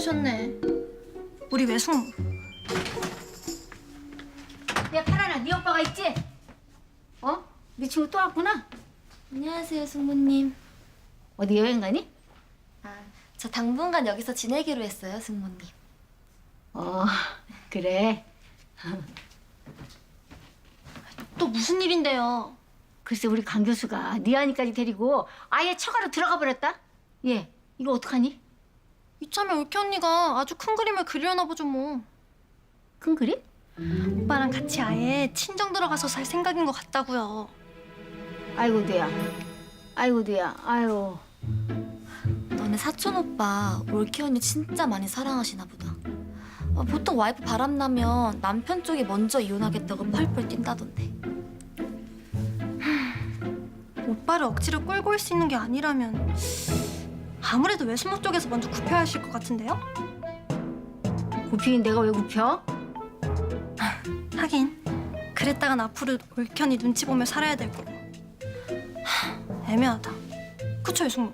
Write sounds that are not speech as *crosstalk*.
오셨네. 우리 외숙모. 야 파란아 네 오빠가 있지? 어? 네 친구 또 왔구나? 안녕하세요, 승모님. 어디 여행 가니? 아, 저 당분간 여기서 지내기로 했어요, 승모님. 어 그래 *laughs* 또 무슨 일인데요? 글쎄 우리 강 교수가 네 아니까지 데리고 아예 처가로 들어가 버렸다 얘 이거 어떡하니? 이참에 올케 언니가 아주 큰 그림을 그리려나 보죠 뭐. 큰 그림? 오빠랑 같이 아예 친정 들어가서 살 생각인 것 같다고요. 아이고 돼야 아이고 돼야 아유 너네 사촌 오빠 올케 언니 진짜 많이 사랑하시나 보다. 어, 보통 와이프 바람 나면 남편 쪽이 먼저 이혼하겠다고 펄펄 뛴다던데. 오빠를 억지로 끌고 올 수 있는 게 아니라면 아무래도 외숙모 쪽에서 먼저 굽혀야 하실 것 같은데요? 굽히긴 내가 왜 굽혀? *laughs* 하긴 그랬다간 앞으로 올케 언니 눈치 보며 살아야 될 거고 하, 애매하다. 그쵸 외숙모?